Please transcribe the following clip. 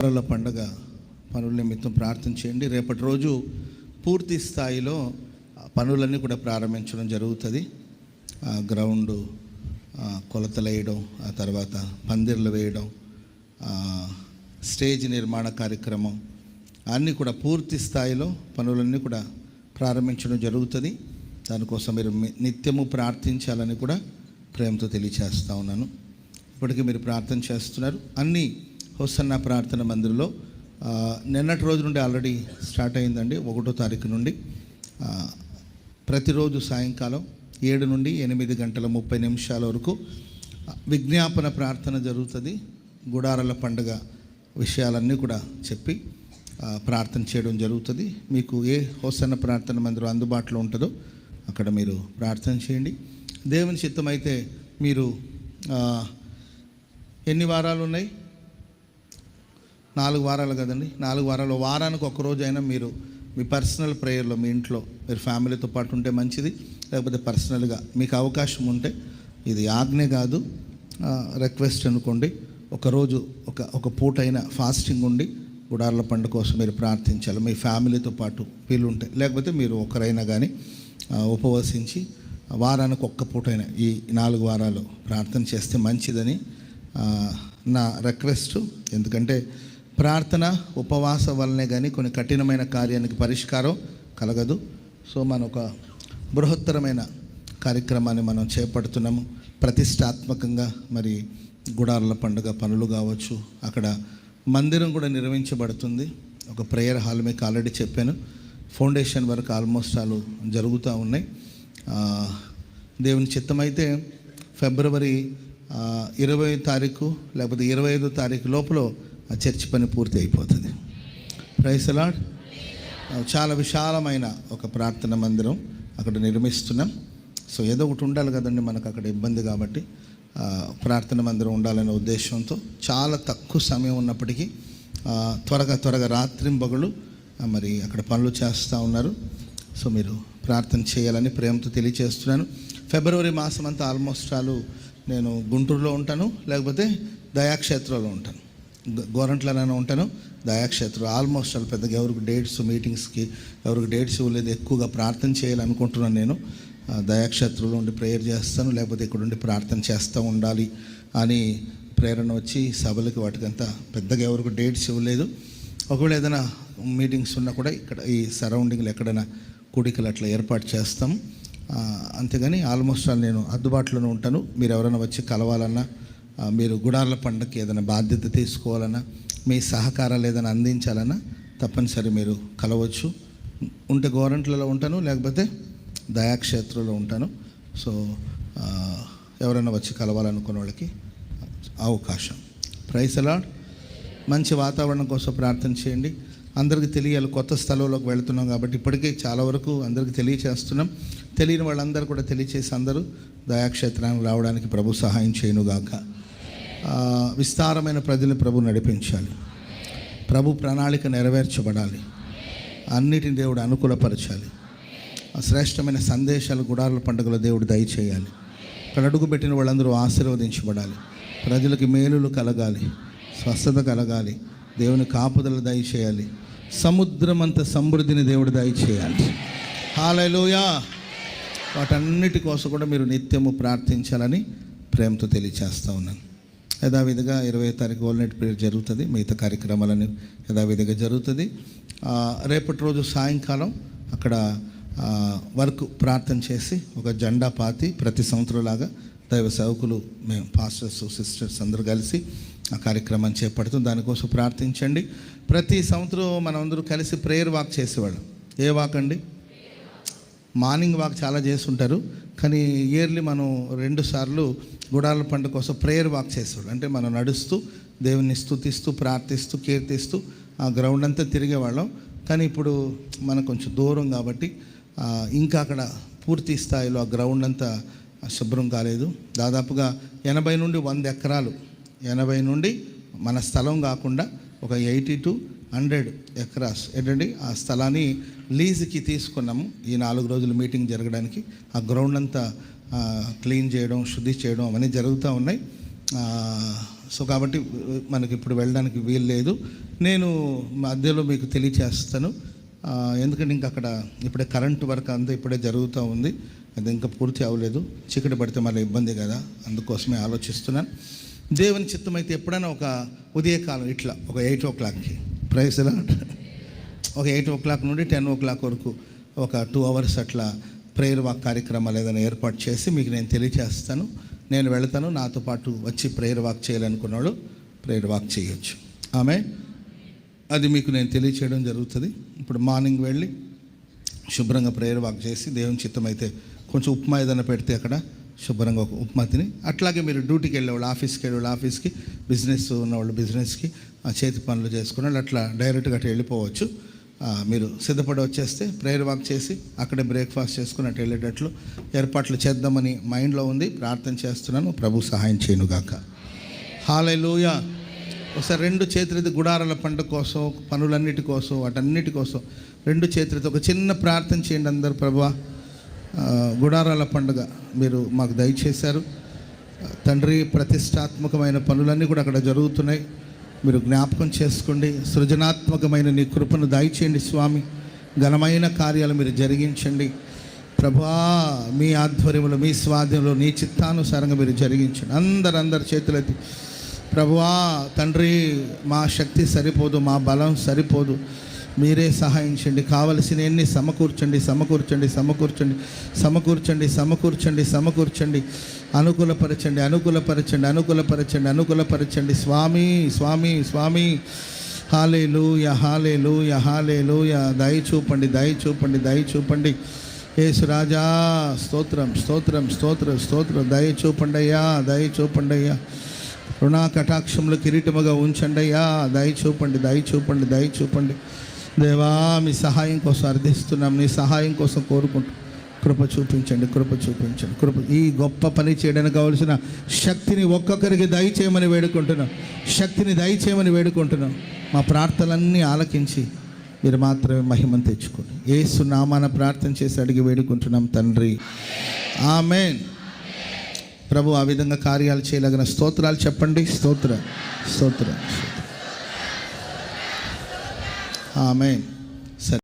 వారాల పండగ పనుల నిమిత్తం ప్రార్థన చేయండి. రేపటి రోజు పూర్తి స్థాయిలో పనులన్నీ కూడా ప్రారంభించడం జరుగుతుంది. గ్రౌండ్ కొలతలు వేయడం ఆ తర్వాత పందిర్లు వేయడం స్టేజ్ నిర్మాణ కార్యక్రమం అన్నీ కూడా పూర్తి స్థాయిలో పనులన్నీ కూడా ప్రారంభించడం జరుగుతుంది. దానికోసం మీరు నిత్యము ప్రార్థించాలని కూడా ప్రేమతో తెలియచేస్తా ఉన్నాను. ఇప్పటికీ మీరు ప్రార్థన చేస్తున్నారు. అన్నీ హోసన్న ప్రార్థన మందిరంలో నిన్నటి రోజు నుండి ఆల్రెడీ స్టార్ట్ అయిందండి ఒకటో తారీఖు నుండి. ప్రతిరోజు సాయంకాలం ఏడు నుండి ఎనిమిది గంటల ముప్పై నిమిషాల వరకు విజ్ఞాపన ప్రార్థన జరుగుతుంది. గుడారల పండుగ విషయాలన్నీ కూడా చెప్పి ప్రార్థన చేయడం జరుగుతుంది. మీకు ఏ హోసన్న ప్రార్థన మందిరం అందుబాటులో ఉంటుందో అక్కడ మీరు ప్రార్థన చేయండి. దేవుని చిత్తం అయితే మీరు ఎన్ని వారాలు ఉన్నాయి? నాలుగు వారాలు కదండి. నాలుగు వారాలు. వారానికి ఒక రోజు అయినా మీరు మీ పర్సనల్ ప్రేయర్లో మీ ఇంట్లో మీరు ఫ్యామిలీతో పాటు ఉంటే మంచిది. లేకపోతే పర్సనల్గా మీకు అవకాశం ఉంటే ఇది ఆజ్ఞ కాదు. రిక్వెస్ట్ అనుకోండి. ఒకరోజు ఒక ఒక పూటైన ఫాస్టింగ్ ఉండి గుడార్ల పండుగ కోసం మీరు ప్రార్థించాలి. మీ ఫ్యామిలీతో పాటు వీలుంటే లేకపోతే మీరు ఒకరైనా కానీ ఉపవసించి వారానికి ఒక్క పూటైనా ఈ నాలుగు వారాలు ప్రార్థన చేస్తే మంచిదని నా రిక్వెస్ట్. ఎందుకంటే ప్రార్థన ఉపవాస వల్లనే కానీ కొన్ని కఠినమైన కార్యానికి పరిష్కారం కలగదు. సో మన ఒక బృహత్తరమైన కార్యక్రమాన్ని మనం చేపడుతున్నాము. ప్రతిష్టాత్మకంగా మరి గుడార్ల పండుగ పనులు కావచ్చు అక్కడ మందిరం కూడా నిర్వహించబడుతుంది ఒక ప్రేయర్ హాల్ మీకు ఆల్రెడీ చెప్పాను. ఫౌండేషన్ వరకు ఆల్మోస్ట్ ఆలు జరుగుతూ ఉన్నాయి. దేవుని చిత్తమైతే ఫిబ్రవరి ఇరవై తారీఖు లేకపోతే ఇరవై ఐదో తారీఖు లోపల ఆ చర్చి పని పూర్తి అయిపోతుంది. ప్రైసలాడ్ చాలా విశాలమైన ఒక ప్రార్థన మందిరం అక్కడ నిర్మిస్తున్నాం. సో ఏదో ఒకటి ఉండాలి కదండి మనకు అక్కడ ఇబ్బంది కాబట్టి ప్రార్థన మందిరం ఉండాలనే ఉద్దేశంతో చాలా తక్కువ సమయం ఉన్నప్పటికీ త్వరగా త్వరగా రాత్రింబగులు మరి అక్కడ పనులు చేస్తూ ఉన్నారు. సో మీరు ప్రార్థన చేయాలని ప్రేమతో తెలియచేస్తున్నాను. ఫిబ్రవరి మాసం అంతా ఆల్మోస్ట్ ఆలు నేను గుంటూరులో ఉంటాను లేకపోతే దయాక్షేత్రంలో ఉంటాను. గ- ఉంటాను. దయాక్షేత్రం ఆల్మోస్ట్ ఆల్ పెద్దగా ఎవరికి డేట్స్ మీటింగ్స్కి ఎవరికి డేట్స్ ఇవ్వలేదు. ఎక్కువగా ప్రార్థన చేయాలనుకుంటున్నాను నేను. దయాక్షేత్రంలో ఉండి ప్రేయర్ చేస్తాను. లేకపోతే ఇక్కడ ఉండి ప్రార్థన చేస్తూ ఉండాలి అని ప్రేరణ వచ్చి సభలకి వాటికంతా పెద్దగా ఎవరికి డేట్స్ ఇవ్వలేదు. ఒకవేళ ఏదైనా మీటింగ్స్ ఉన్నా కూడా ఇక్కడ ఈ సరౌండింగ్లో ఎక్కడైనా కూడికలు అట్లా ఏర్పాటు చేస్తాం. అంతేగాని ఆల్మోస్ట్ ఆల్ నేను అందుబాటులోనే ఉంటాను. మీరు ఎవరైనా వచ్చి కలవాలన్నా మీరు గుడార్ల పండగకి ఏదైనా బాధ్యత తీసుకోవాలన్నా మీ సహకారాలు ఏదైనా అందించాలన్నా తప్పనిసరి మీరు కలవచ్చు. ఉంటే గోరంట్లలో ఉంటాను లేకపోతే దయాక్షేత్రంలో ఉంటాను. సో ఎవరైనా వచ్చి కలవాలనుకున్న వాళ్ళకి అవకాశం. ప్రైస్ అలాడ్ మంచి వాతావరణం కోసం ప్రార్థన చేయండి. అందరికీ తెలియాలి కొత్త స్థలంలోకి వెళుతున్నాం కాబట్టి ఇప్పటికే చాలా వరకు అందరికీ తెలియచేస్తున్నాం. తెలియని వాళ్ళందరూ కూడా తెలియచేసి అందరూ దయాక్షేత్రానికి రావడానికి ప్రభు సహాయం చేయనుగాక. ఆ, విస్తారమైన ప్రజల్ని ప్రభు నడిపించాలి. ప్రభు ప్రణాళిక నెరవేర్చబడాలి. అన్నిటిని దేవుడు అనుకూలపరచాలి. శ్రేష్టమైన సందేశాలు గుడారుల పండుగలో దేవుడు దయచేయాలి. ఇక్కడ అడుగుపెట్టిన వాళ్ళందరూ ఆశీర్వదించబడాలి. ప్రజలకు మేలులు కలగాలి. స్వస్థత కలగాలి. దేవుని కాపుదలు దయచేయాలి. సముద్రమంత సమృద్ధిని దేవుడు దయచేయాలి. హాలలోయా వాటన్నిటి కోసం కూడా మీరు నిత్యము ప్రార్థించాలని ప్రేమతో తెలియచేస్తా ఉన్నాను. యథావిధిగా ఇరవై తారీఖు ఓల్నైట్ పీరియడ్ జరుగుతుంది. మిగతా కార్యక్రమాలని యథావిధిగా జరుగుతుంది. రేపటి రోజు సాయంకాలం అక్కడ వర్క్ ప్రార్థన చేసి ఒక జెండా పాతి ప్రతి సంవత్సరంలాగా దైవ సేవకులు మేము పాస్టర్స్ సిస్టర్స్ అందరూ కలిసి ఆ కార్యక్రమం చేపడుతుంది దానికోసం ప్రార్థించండి. ప్రతి సంవత్సరం మనందరూ అందరూ కలిసి ప్రేయర్ వాక్ చేసేవాళ్ళం. ఏ వాక్ అండి? మార్నింగ్ వాక్ చాలా చేస్తుంటారు. కానీ ఇయర్లీ మనం రెండు సార్లు గుడాల పండుగ కోసం ప్రేయర్ వాక్ చేసేవాడు అంటే మనం నడుస్తూ దేవుని స్తుతిస్తూ ప్రార్థిస్తూ కీర్తిస్తూ ఆ గ్రౌండ్ అంతా తిరిగేవాళ్ళం. కానీ ఇప్పుడు మనకు కొంచెం దూరం కాబట్టి ఇంకా అక్కడ పూర్తి స్థాయిలో ఆ గ్రౌండ్ అంతా శుభ్రం కాలేదు. దాదాపుగా ఎనభై నుండి వంద ఎకరాలు ఎనభై నుండి మన స్థలం కాకుండా ఒక ఎయిటీ టు హండ్రెడ్ ఎకరాస్. ఏంటండి? ఆ స్థలాన్ని లీజుకి తీసుకున్నాము. ఈ నాలుగు రోజులు మీటింగ్ జరగడానికి. ఆ గ్రౌండ్ అంతా క్లీన్ చేయడం శుద్ధి చేయడం అవన్నీ జరుగుతూ ఉన్నాయి. సో కాబట్టి మనకి ఇప్పుడు వెళ్ళడానికి వీలు లేదు. నేను మధ్యలో మీకు తెలియచేస్తాను. ఎందుకంటే ఇంకా అక్కడ ఇప్పుడే కరెంట్ వర్క్ అంతా ఇప్పుడే జరుగుతూ ఉంది. అది ఇంకా పూర్తి అవ్వలేదు. చీకటి పడితే మళ్ళీ ఇబ్బంది కదా. అందుకోసమే ఆలోచిస్తున్నాను. దేవుని చిత్తం అయితే ఎప్పుడైనా ఒక ఉదయకాలం ఇట్లా ఒక ఎయిట్ ఓ క్లాక్కి. ప్రైస్ ఎలా ఒక ఎయిట్ ఓ క్లాక్ నుండి టెన్ ఓ క్లాక్ వరకు ఒక టూ అవర్స్ అట్లా ప్రేయర్ వాక్ కార్యక్రమాలు ఏదైనా ఏర్పాటు చేసి మీకు నేను తెలియచేస్తాను నేను వెళతాను. నాతో పాటు వచ్చి ప్రేయర్ వాక్ చేయాలనుకున్నాడు ప్రేయర్ వాక్ చేయొచ్చు. ఆమె? అది మీకు నేను తెలియచేయడం జరుగుతుంది. ఇప్పుడు మార్నింగ్ వెళ్ళి శుభ్రంగా ప్రేయర్ వాక్ చేసి దేవుని చిత్తం అయితే కొంచెం ఉప్మా ఏదైనా పెడితే అక్కడ శుభ్రంగా ఒక ఉప్మా తిని అట్లాగే మీరు డ్యూటీకి వెళ్ళేవాళ్ళు ఆఫీస్కి వెళ్ళేవాళ్ళు ఆఫీస్కి బిజినెస్ ఉన్నవాళ్ళు బిజినెస్కి ఆ చేతి పనులు చేసుకున్నాళ్ళు అట్లా డైరెక్ట్గా అట్లా వెళ్ళిపోవచ్చు. మీరు సిద్ధపడి వచ్చేస్తే ప్రేయర్ వాక్ చేసి అక్కడే బ్రేక్ఫాస్ట్ చేసుకుని అటు వెళ్ళేటట్లు ఏర్పాట్లు చేద్దామని మైండ్లో ఉంది. ప్రార్థన చేస్తున్నాను. ప్రభు సహాయం చేయనుగాక హాలూయ ఒకసారి రెండు చేతులది గుడారాల పంట కోసం పనులన్నిటి కోసం వాటన్నిటి కోసం రెండు చేతులతో ఒక చిన్న ప్రార్థన చేయండి అందరు. ప్రభా గుడారాల పండుగ మీరు మాకు దయచేశారు. తండ్రి ప్రతిష్టాత్మకమైన పనులన్నీ కూడా అక్కడ జరుగుతున్నాయి. మీరు జ్ఞాపకం చేసుకోండి. సృజనాత్మకమైన నీ కృపను దయచేయండి స్వామి. ఘనమైన కార్యాలు మీరు జరిగించండి. ప్రభా మీ ఆధ్వర్యంలో మీ స్వాధీనంలో నీ చిత్తానుసారంగా మీరు జరిగించండి. అందరు అందరి చేతులెత్తి ప్రభువా తండ్రి మా శక్తి సరిపోదు మా బలం సరిపోదు. మీరే సహాయించండి కావలసిన ఎన్ని సమకూర్చండి సమకూర్చండి సమకూర్చండి సమకూర్చండి సమకూర్చండి సమకూర్చండి. అనుకూలపరచండి అనుకూలపరచండి అనుకూలపరచండి అనుకూలపరచండి. స్వామి స్వామి స్వామి. హాలేలు యహాలేలు యహాలేలు యా దయ చూపండి దయ చూపండి దయ చూపండి. యేసు రాజా స్తోత్రం స్తోత్రం స్తోత్రం స్తోత్రం. దయ చూపండి అయ్యా దయ చూపండి అయ్యా. రుణా కటాక్షంలో కిరీటముగా ఉంచండి అయ్యా. దయ చూపండి దయ చూపండి దయ చూపండి. దేవా మీ సహాయం కోసం అర్థిస్తున్నాం నీ సహాయం కోసం కోరుకుంటూ కృప చూపించండి కృప చూపించండి. కృప ఈ గొప్ప పని చేయడానికి కావలసిన శక్తిని ఒక్కొక్కరికి దయచేయమని వేడుకుంటున్నాం. శక్తిని దయచేయమని వేడుకుంటున్నాం. మా ప్రార్థనలన్నీ ఆలకించి మీరు మాత్రమే మహిమను తెచ్చుకోండి. ఏసు నామాన ప్రార్థన చేసి అడిగి వేడుకుంటున్నాం తండ్రి. ఆమెన్. ప్రభు ఆ విధంగా కార్యాలు చేయలేగిన స్తోత్రాలు చెప్పండి. స్తోత్ర స్తోత్ర. ఆమెన్